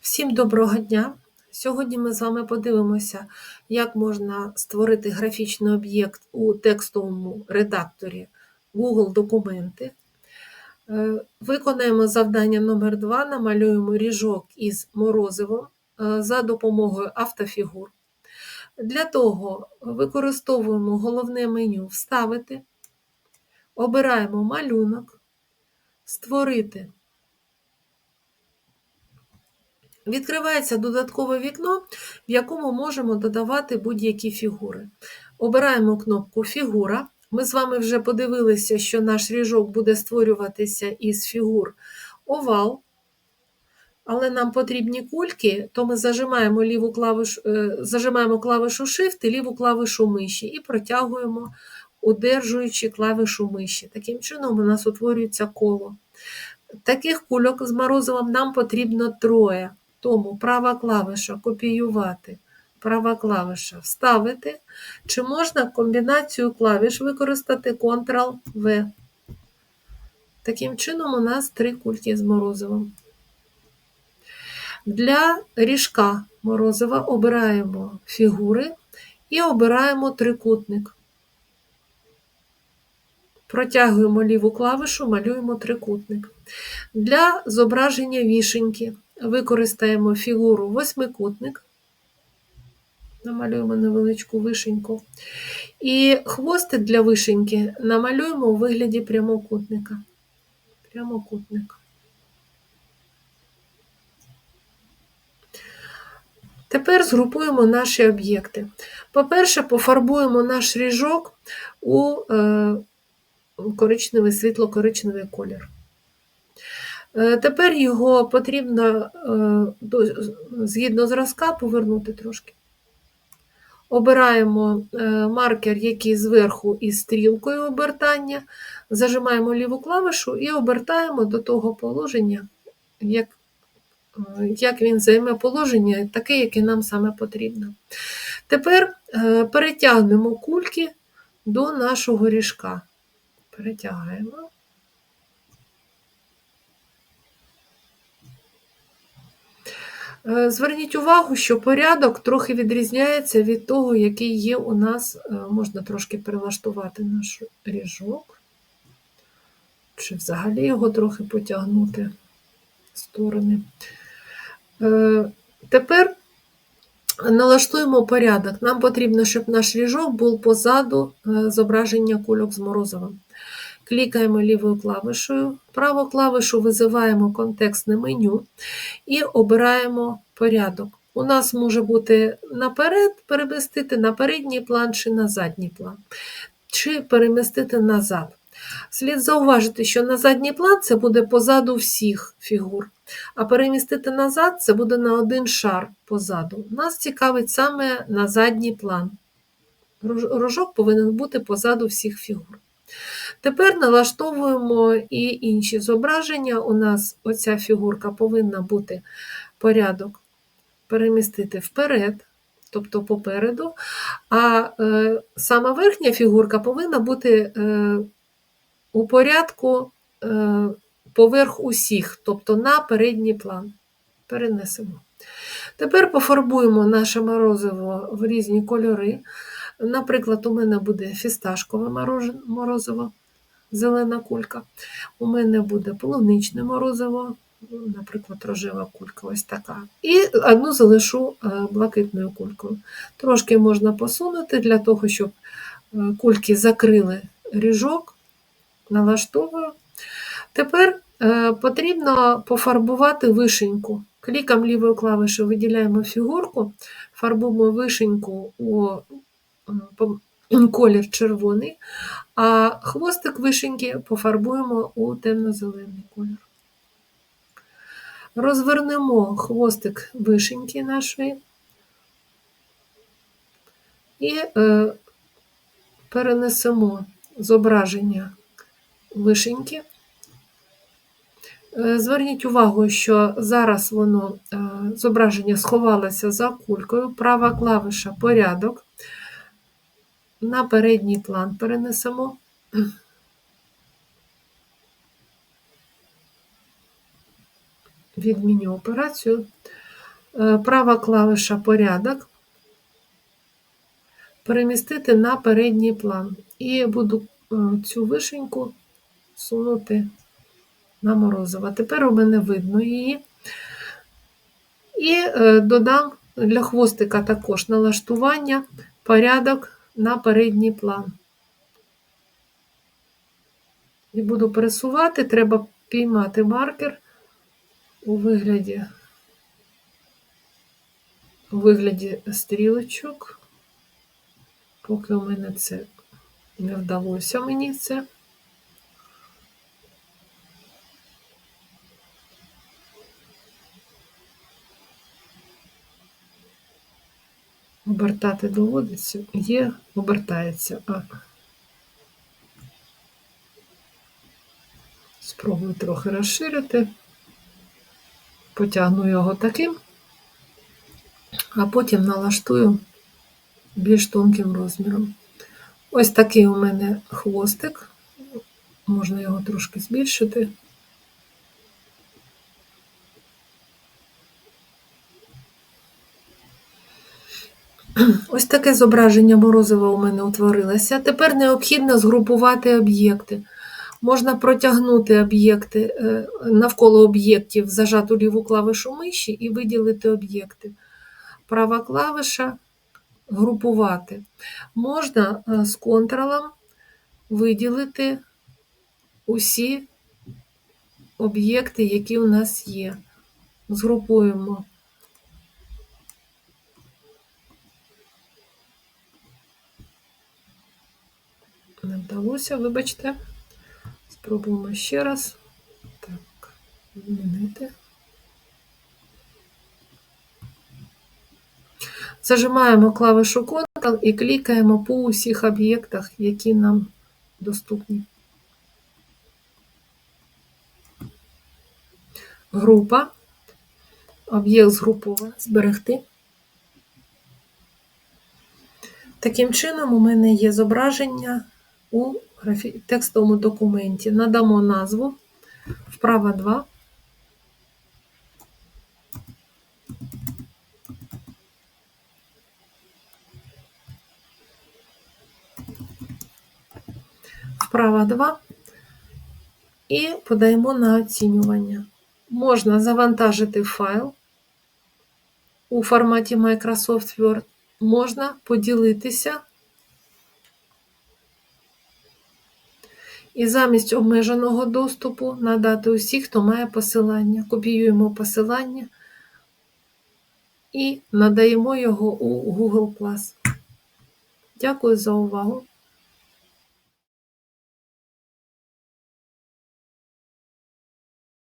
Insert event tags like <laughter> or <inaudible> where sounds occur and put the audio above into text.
Всім доброго дня! Сьогодні ми з вами подивимося, як можна створити графічний об'єкт у текстовому редакторі Google Документи. Е, Виконаємо завдання номер 2 намалюємо ріжок із морозивом е, за допомогою автофігур. Для того використовуємо головне меню Вставити, обираємо малюнок, Створити. Відкривається додаткове вікно, в якому можемо додавати будь-які фігури. Обираємо кнопку Фігура. Ми з вами вже подивилися, що наш ріжок буде створюватися із фігур овал, але нам потрібні кульки, то ми зажимаємо ліву клавишу, е, зажимаємо клавишу Shift і ліву клавишу миші і протягуємо, удержуючи клавишу миші. Таким чином, у нас утворюється коло. Таких кульок з морозивом нам потрібно троє. Тому права клавиша копіювати, права клавиша вставити. Чи можна комбінацію клавіш використати Ctrl-V. Таким чином, у нас три кульки з морозивом. Для ріжка морозива обираємо фігури і обираємо трикутник. Протягуємо ліву клавишу, малюємо трикутник. Для зображення вішеньки використаємо фігуру восьмикутник, намалюємо невеличку вишеньку. І хвостик для вишеньки намалюємо у вигляді прямокутника. Прямокутник. Тепер згрупуємо наші об'єкти. По-перше, пофарбуємо наш ріжок у е, коричневий світло-коричневий колір. Е, тепер його потрібно е, згідно зразка повернути трошки. Обираємо е, маркер, який зверху із стрілкою обертання, зажимаємо ліву клавишу і обертаємо до того положення, як як він займе положення, таке, яке нам саме потрібно. Тепер перетягнемо кульки до нашого ріжка. Перетягаємо. Зверніть увагу, що порядок трохи відрізняється від того, який є у нас, е, можна трошки перелаштувати наш ріжок, чи взагалі його трохи потягнути в сторони. Е, тепер налаштуємо порядок. Нам потрібно, щоб наш ріжок був позаду зображення кульок з морозивом. Клікаємо лівою клавишою, праву клавишу визиваємо контекстне меню і обираємо порядок. У нас може бути наперед перемістити на передній план чи на задній план, чи перемістити назад. Слід зауважити, що на задній план це буде позаду всіх фігур, а перемістити назад це буде на один шар позаду. Нас цікавить саме на задній план. Рожок повинен бути позаду всіх фігур. Тепер налаштовуємо і інші зображення. У нас оця фігурка повинна бути порядок перемістити вперед, тобто попереду, а е, сама верхня фігурка повинна бути е, у порядку е, поверх усіх, тобто на передній план. Перенесемо. Тепер пофарбуємо наше морозиво в різні кольори. Наприклад, у мене буде фісташкове морозиво, зелена кулька. У мене буде полуничне морозиво, наприклад, рожева кулька ось така. І одну залишу е, блакитною кулькою. Трошки можна посунути для того, щоб е, кульки закрили ріжок, налаштовую. Тепер е, потрібно пофарбувати вишеньку. Кліком лівою клавишою виділяємо фігурку, фарбуємо вишеньку у колір червоний, а хвостик вишеньки пофарбуємо у темно-зелений колір. Розвернемо хвостик вишеньки нашої і е, перенесемо зображення вишеньки. Е, зверніть увагу, що зараз воно е, зображення сховалося за кулькою, права клавиша порядок на передній план перенесемо. Відміню операцію. Е, Права клавиша порядок. Перемістити на передній план. І буду е, цю вишеньку сунути на морозиво. Тепер у мене видно її. І е, додам для хвостика також налаштування, порядок на передній план. І буду пересувати, треба піймати маркер у вигляді, у вигляді стрілочок. Поки у мене це не вдалося мені це. Обертати доводиться, є, обертається. А. Спробую трохи розширити, потягну його таким, а потім налаштую більш тонким розміром. Ось такий у мене хвостик, можна його трошки збільшити. <clears throat> Ось таке зображення морозива у мене утворилося. Тепер необхідно згрупувати об'єкти. Можна протягнути об'єкти е, навколо об'єктів, зажату ліву клавишу миші і виділити об'єкти. Права клавиша групувати. Можна е, з контролом виділити усі об'єкти, які у нас є. Згрупуємо. Не вдалося, вибачте. Спробуємо ще раз. Так, змінити. Зажимаємо клавишу Ctrl і клікаємо по усіх об'єктах, які нам доступні. Група. Об'єкт згрупований. Зберегти. Таким чином, у мене є зображення у текстовому документі. Надамо назву вправа 2. Вправа 2 і подаємо на оцінювання. Можна завантажити файл у форматі Microsoft Word, можна поділитися і замість обмеженого доступу надати усіх, хто має посилання. Копіюємо посилання і надаємо його у Google Дякую за увагу!